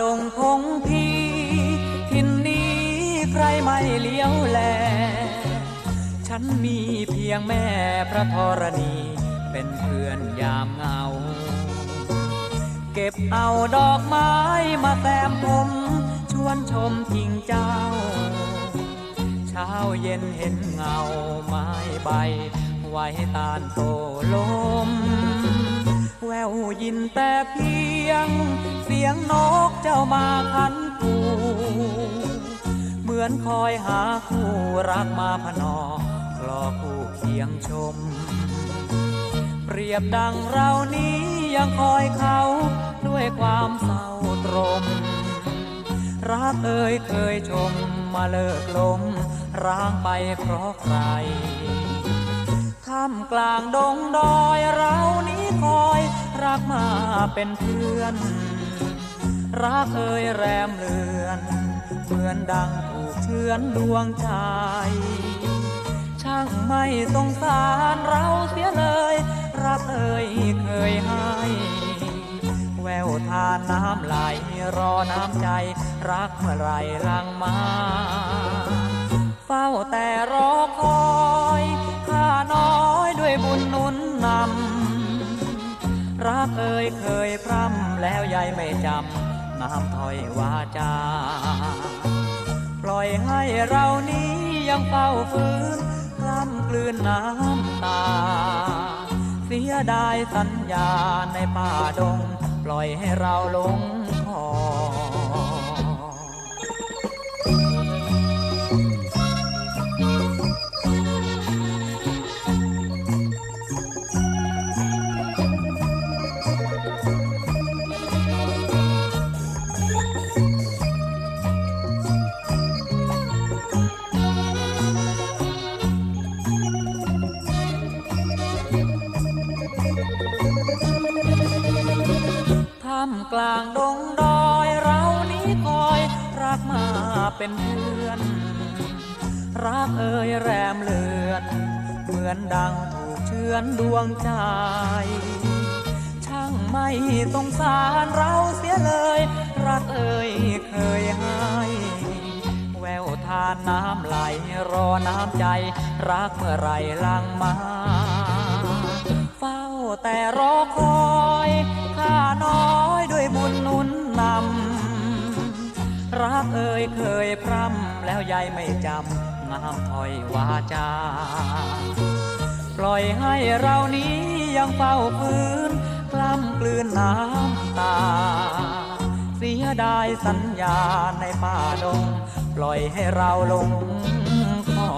ดงพงพีทินนี้ใครไม่เลี้ยวแล ฉันมีเพียงแม่พระธรณีเป็นเพื่อนยามเงา เก็บเอาดอกไม้มาแต้มผมชวนชมทิ่งเจ้า เช้าเย็นเห็นเงาไม้ใบ ไว้ตานโตล้ม ยินแต่เพียง เสียงนกเจ้ามาคันกูเหมือนคอยหาคู่รักมาพนอคลอคู่เคียงชม เปรียบดังเรานี้ยังคอยเขาด้วยความเศร้าตรม รักเอ่ยเคยชมมาเลิกลมร้างไปเพราะใครท่ามกลางดงดอยเรานี้คอย รักมาเป็นเพื่อน รักเอ่ยแรมเลือน เหมือนดังถูกเชือนดวงใจ ช่างไม่สงสารเราเสียเลย รักเอ่ยเคยให้แววทานน้ำไหลรอน้ำใจ รักเมื่อไรลังมา เฝ้าแต่รอคอย ยเคยพร่ำแล้วยายไม่จำน้ำถ้อยวาจา ปล่อยให้เรานี้ยังเฝ้าฟื้นกล้ำกลืนน้ำตา เสียดายสัญญาในป่าดง ปล่อยให้เราหลงคอ กลางดงดอยเรานี้คอยรักมาเป็นเพื่อน รักเอ่ยแรมเลือนเหมือนดังถูกเชือนดวงใจ ช่างไม่สงสารเราเสียเลย รักเอ่ยเคยให้แววทานน้ำไหลรอน้ำใจ รักเมื่อไรลังมา เฝ้าแต่รอคอย รักเอ่ยเคยพร่ำแล้วยายไม่จำงามถ้อยวาจา ปล่อยให้เรานี้ยังเฝ้าฟื้นกล้ำกลืนน้ำตา เสียดายสัญญาในป่าดง ปล่อยให้เราหลงคอ